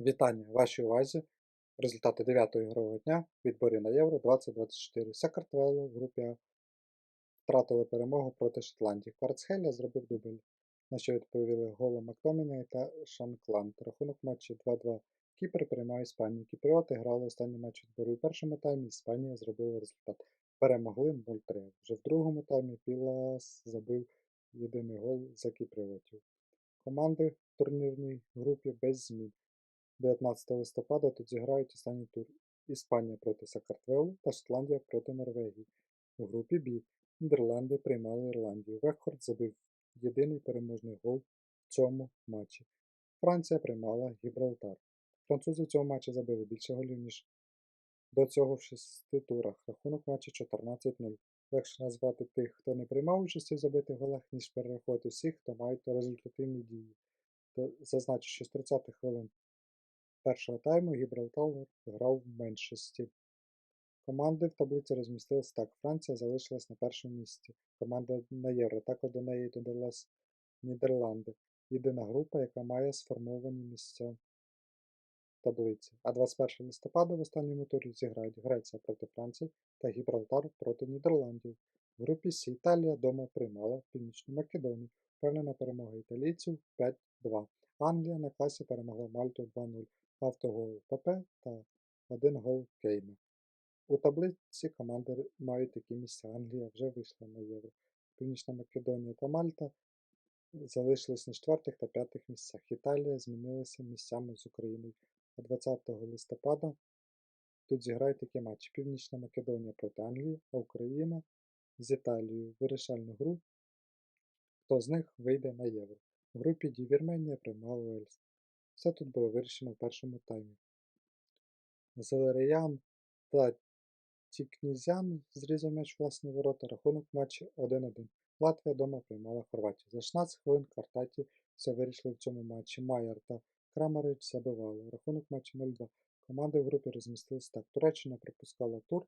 Вітання вашій увазі. Результати 9-го ігрового дня відборі на Євро 2024. Сакартвело в групі А втратили перемогу проти Шотландії. Кварцхеля зробив дубль, на що відповіли голом Мактоміна та Шанкланд. Рахунок матчі 2-2. Кіпр приймає Іспанію. Кіпріоти грали останній матч відбору. У першому таймі Іспанія зробила результат. Перемогли 0-3. Вже в другому таймі Пілас забив єдиний гол за кіпріотів. Команди в турнірній групі без змін. 19 листопада тут зіграють останній тур Іспанія проти Сакартвелу та Шотландія проти Норвегії. У групі Б Нідерланди приймали Ірландію. Векхорд забив єдиний переможний гол в цьому матчі. Франція приймала Гібралтар. Французи в цьому матчі забили більше голів, ніж до цього в шести турах. Рахунок матчі 14-0. Легше назвати тих, хто не приймав участі в забитих голах, ніж перерахувати всіх, хто мають результативні дії. Зазначу, що з 30 хвилин першого тайму Гібралтар грав в меншості. Команди в таблиці розмістилися так. Франція залишилась на першому місці. Команда на євро. Також до неї додалась Нідерланди. Єдина група, яка має сформовані місця таблиці. А 21 листопада в останньому турі зіграють Греція проти Франції та Гібралтар проти Нідерландів. В групі С Італія дома приймала Північну Македонію. Впевнена перемога італійців 5-2. Англія на класі перемогла Мальту 2-0. Автогол ПП та один гол Кейна. У таблиці команди мають такі місця. Англія вже вийшла на євро. Північна Македонія та Мальта залишились на четвертих та п'ятих місцях. Італія змінилася місцями з Україною. А 20 листопада тут зіграють такі матчі. Північна Македонія проти Англії, а Україна з Італією. Вирішальну гру. Хто з них вийде на євро? В групі Ді Вірменія приймала Уельс. Все тут було вирішено в першому таймі. Зелеріян та Тікнізян зрізав м'яч власні ворота. Рахунок матчі 1-1. Латвія дома приймала Хорватію. За 16 хвилин квартаті все вирішили в цьому матчі. Майер та Крамарич забивали. Рахунок матчі 0-2. Команди в групі розмістились так. Туреччина пропускала тур,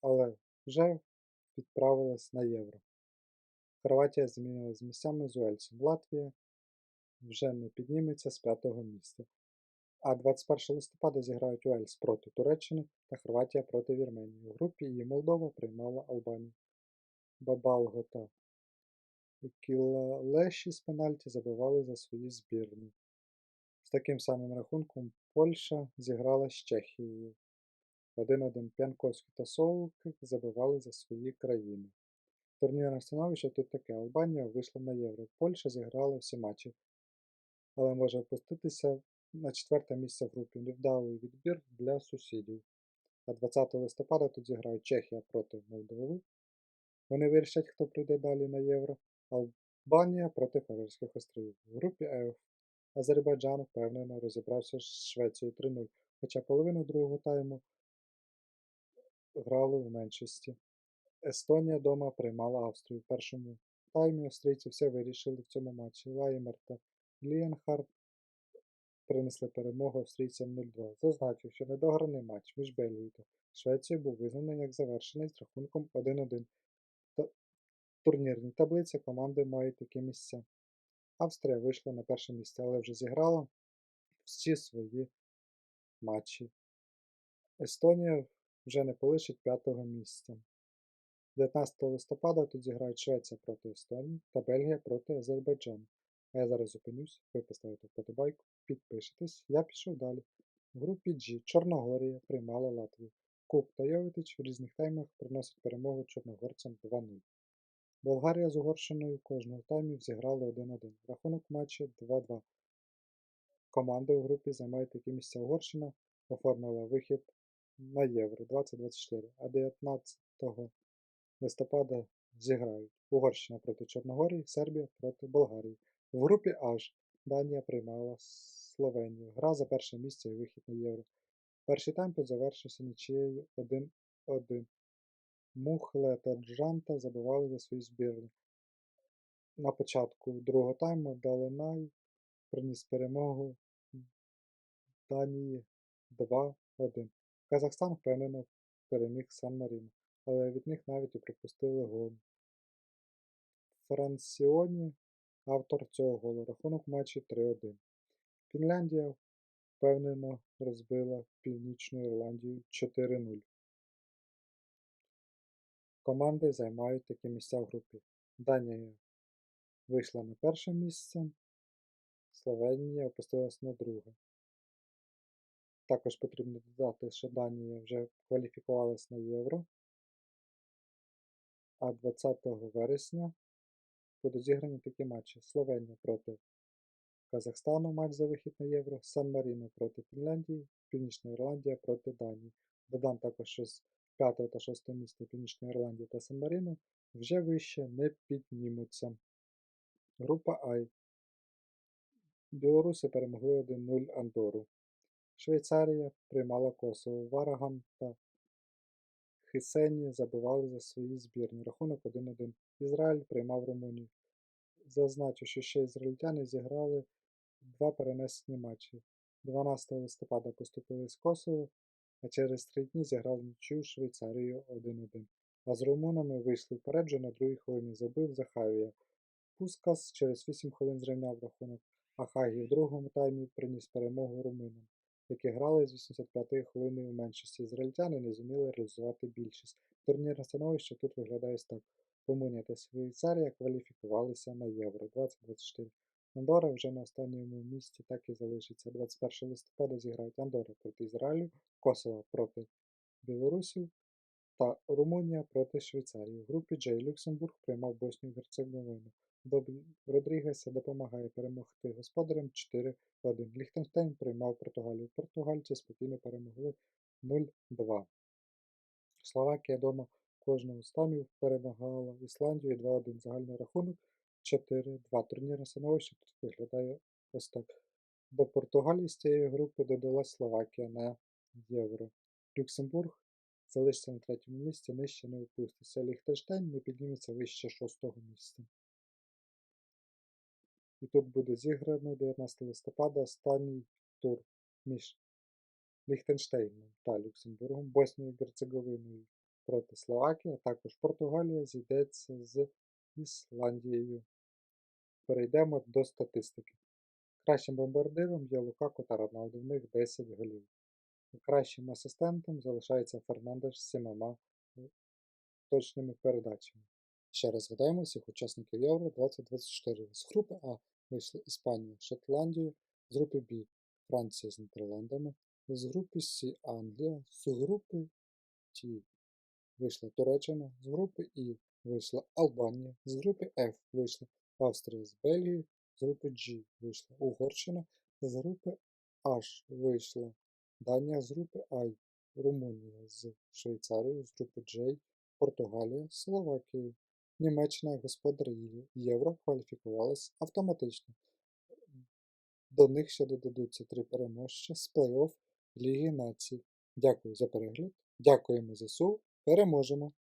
але вже відправилась на євро. Хорватія змінилась місцями з Уельсом. Латвія вже не підніметься з п'ятого місця. А 21 листопада зіграють Уельс проти Туреччини та Хорватія проти Вірменії. У групі і Молдова приймала Албанію. Бабалго та Кілалеші з пенальті забивали за свої збірні. З таким самим рахунком Польща зіграла з Чехією. 1-1 П'янковський та Солких забивали за свої країни. Турнірне становище тут таке. Албанія вийшла на євро. Польща зіграла всі матчі, але може опуститися на четверте місце в групі. Невдалий відбір для сусідів. А 20 листопада тут зіграють Чехія проти Молдови. Вони вирішать, хто прийде далі на євро. Албанія проти Фарерських островів. В групі F Азербайджан впевнено розібрався з Швецією 3-0, хоча половину другого тайму грали в меншості. Естонія дома приймала Австрію. В першому таймі австрійці все вирішили в цьому матчі. Лаймер та Лієнхард принесли перемогу австрійцям 0-2. Зазначив, що недограний матч між Бельгією та Швецією був визнаний як завершений з рахунком 1-1. В турнірній таблиці команди мають такі місця. Австрія вийшла на перше місце, але вже зіграла всі свої матчі. Естонія вже не полишить п'ятого місця. 19 листопада тут зіграють Швеція проти Естонії та Бельгія проти Азербайджану. А я зараз зупинюсь, ви поставите вподобайку, підпишитесь, я пішов далі. В групі G Чорногорія приймала Латвію. Кук та Йовитич в різних таймах приносять перемогу чорногорцям 2-0. Болгарія з Угорщиною кожного таймів зіграли 1-1. Рахунок матчі 2-2. Команди у групі займають такі місця Угорщина, оформила вихід на Євро 2024, а 19 листопада зіграють Угорщина проти Чорногорії, Сербія проти Болгарії. В групі H Данія приймала Словенію. Гра за перше місце і вихід на Євро. Перший тайм завершився нічією 1-1. Мухле та Джанта забивали за свої збірні. На початку другого тайму Далинай приніс перемогу Данії 2-1. Казахстан впевнено переміг Сан Маріно, але від них навіть і пропустили гол. Франсіоні автор цього голу. Рахунок матчі 3-1. Фінляндія впевнено розбила Північну Ірландію 4-0. Команди займають такі місця в групі. Данія вийшла на перше місце, Словенія опустилась на друге. Також потрібно додати, що Данія вже кваліфікувалась на Євро, а 20 вересня будуть зіграні такі матчі: Словенія проти Казахстану, матч за вихід на Євро, Сан-Маріно проти Фінляндії, Північна Ірландія проти Данії. Додам також, що з 5 та 6 місця Північна Ірландія та Сан-Маріно вже вище не піднімуться. Група Ай. Білоруси перемогли 1-0 Андору. Швейцарія приймала Косово. Вараган та Хисені забивали за свої збірні. Рахунок 1-1. Ізраїль приймав Румунію. Зазначу, що ще ізраїльтяни зіграли два перенесені матчі. 12 листопада поступили з Косово, а через три дні зіграли нічию з Швейцарією 1-1. А з румунами вийшли вперед вже на другій хвилині. Забив Захавія. Пускас через 8 хвилин зрівняв рахунок, а Хагі в другому таймі приніс перемогу румунам, які грали з 85-ї хвилини у меншості. Ізраїльтяни не зуміли реалізувати більшість. Турнірне становище тут виглядає так. Румунія та Швейцарія кваліфікувалися на Євро 2024. Андора вже на останньому місці так і залишиться. 21 листопада зіграють Андора проти Ізраїлю, Косово проти Білорусів та Румунія проти Швейцарії. В групі Джей Люксембург приймав Боснію Герцеговину. Родрігеса допомагає перемогти господарям 4-1. Ліхтенштейн приймав Португалію. Португальці спокійно перемогли 0-2. Словакія дома кожного з тамів перемагала Ісландію 2-1. Загальний рахунок 4-2. Турнірне становище тут виглядає ось так. До Португалії з цієї групи додалась Словакія на Євро. Люксембург залишиться на третьому місці, нижче не опуститься. Ліхтенштейн не підніметься вище шостого місця. І тут буде зіграно 19 листопада останній тур між Ліхтенштейном та Люксембургом, Боснією Герцеговиною проти Словакії, а також Португалія зійдеться з Ісландією. Перейдемо до статистики. Кращим бомбардиром є Лукако та Роналду, в них 10 голів. Кращим асистентом залишається Фернандеш з сімома точними передачами. Ще раз згадаємо учасників Євро 2024. З групи А вийшли Іспанія, Шотландія, з групи Б Франція з Нідерландами, з групи С Англія, з групи Т вийшла Туреччина, з групи І вийшла Албанія, з групи Ф вийшла Австрія з Бельгією, з групи G вийшла Угорщина, з групи H вийшла Данія, з групи I Румунія з Швейцарією, з групи J Португалія Словакією. Німеччина як господар Євро- кваліфікувалась автоматично. До них ще додадуться три переможці з плей-офф Ліги Націй. Дякую за перегляд. Дякуємо ЗСУ. Переможемо!